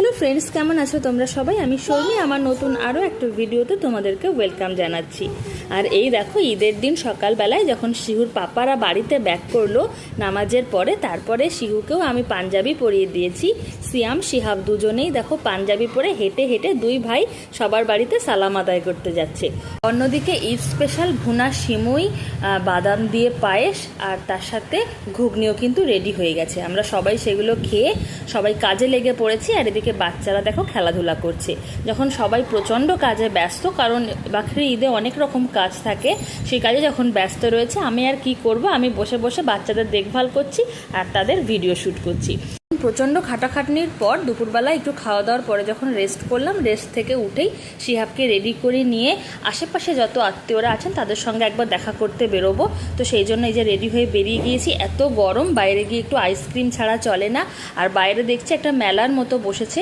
hello friends কেমন আছো তোমরা সবাই? আমি শর্মি আমার নতুন আরও একটা ভিডিওতে তোমাদেরকে ওয়েলকাম জানাচ্ছি। আর এই দেখো ঈদের দিন সকালবেলায় যখন শিহুর পাপারা বাড়িতে ব্যাক করল নামাজের পরে তারপরে শিহুকেও আমি পাঞ্জাবি পরিয়ে দিয়েছি। সিয়াম শিহাব দুজনেই দেখো পাঞ্জাবি পরে হেঁটে হেঁটে দুই ভাই সবার বাড়িতে সালাম আদায় করতে যাচ্ছে। অন্যদিকে ঈদ স্পেশাল ভুনা সিমুই বাদাম দিয়ে পায়েস আর তার সাথে ঘুগনিও কিন্তু রেডি হয়ে গেছে। আমরা সবাই সেগুলো খেয়ে সবাই কাজে লেগে পড়েছি আর এদিকে বাচ্চারা দেখো খেলাধুলা করছে। যখন সবাই প্রচণ্ড কাজে ব্যস্ত, কারণ বাকরি ঈদে অনেক রকম কাজ থাকে, সেই কাজে যখন ব্যস্ত রয়েছে, আমি আর কি করব? আমি বসে বসে বাচ্চাদের দেখভাল করছি আর তাদের ভিডিও শ্যুট করছি। প্রচণ্ড খাটাখাটনির পর দুপুরবেলা একটু খাওয়া দাওয়ার পরে যখন রেস্ট করলাম রেস্ট থেকে উঠেই শিহাবকে রেডি করে নিয়ে আশেপাশে যত আত্মীয়রা আছেন তাদের সঙ্গে একবার দেখা করতে বেরোবো। তো সেই জন্য এই যে রেডি হয়ে বেরিয়ে গিয়েছি, এত গরম, বাইরে গিয়ে একটু আইসক্রিম ছাড়া চলে না। আর বাইরে দেখছি একটা মেলার মতো বসেছে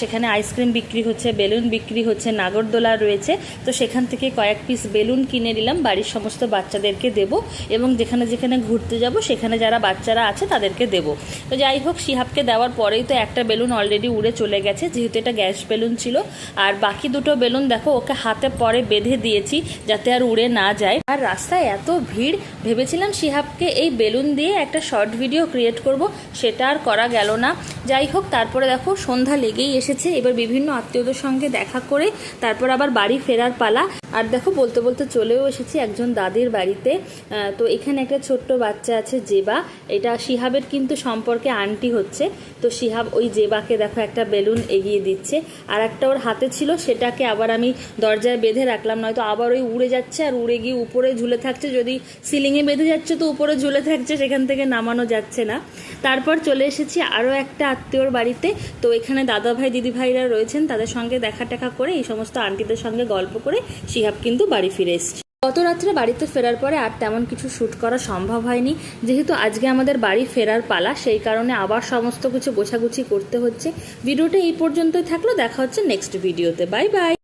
সেখানে আইসক্রিম বিক্রি হচ্ছে, বেলুন বিক্রি হচ্ছে, নাগরদোলা রয়েছে। তো সেখান থেকে কয়েক পিস বেলুন কিনে নিলাম, বাড়ির সমস্ত বাচ্চাদেরকে দেব এবং যেখানে যেখানে ঘুরতে যাব, সেখানে যারা বাচ্চারা আছে তাদেরকে দেব। তো যাই হোক শিহাবকে দেওয়ার পরেই তো একটা বেলুন অলরেডি উড়ে চলে গেছে, যেহেতু এটা গ্যাস বেলুন ছিল। আর বাকি দুটো বেলুন দেখো, ওকে হাতে পরে বেঁধে দিয়েছি যাতে আর উড়ে না যায়। আর রাস্তায় এত ভিড়, ভেবেছিলাম শিহাবকে এই বেলুন দিয়ে একটা শর্ট ভিডিও ক্রিয়েট করব, সেটা আর করা গেল না। যাই হোক, তারপরে দেখো, সন্ধ্যা লেগেই এসেছে। এবার বিভিন্ন আত্মীয়দের সঙ্গে দেখা করে, তারপর আবার বাড়ি ফেরার পালা। আর দেখো, বলতে বলতে চলেও এসেছি একজন দাদির বাড়িতে। তো এখানে একটা ছোট্ট বাচ্চা আছে, জেবা। এটা শিহাবের কিন্তু সম্পর্কে আন্টি হচ্ছে। তো শিহাব ওই জেবাকে দেখো একটা বেলুন এগিয়ে দিচ্ছে। আর একটা ওর হাতে ছিল, সেটাকে আবার আমি দরজায় বেঁধে রাখলাম। নয়তো আবার ওই উড়ে যাচ্ছে আর উড়ে গিয়ে উপরে ঝুলে থাকছে। যদি সিলিংয়ে বেঁধে যাচ্ছে, তো উপরে ঝুলে থাকছে, সেখান থেকে নামানো যাচ্ছে না। তারপর চলে এসেছি আরও একটা আত্মীয়র বাড়িতে। তো এখানে দাদা ভাই দিদি ভাইরা রয়েছেন। তাদের সঙ্গে দেখা টেকা করে এই সমস্ত আন্টিদের সঙ্গে গল্প করে শিহাব কিন্তু বাড়ি ফিরে এসেছে। গত রাত্রে বাড়িতে ফেরার পরে আর তেমন কিছু শ্যুট করা সম্ভব হয়নি। যেহেতু আজকে আমাদের বাড়ি ফেরার পালা, সেই কারণে আবার সমস্ত কিছু গোছাগুছি করতে হচ্ছে। ভিডিওটা এই পর্যন্তই থাকল। দেখা হচ্ছে নেক্সট ভিডিওতে বাই বাই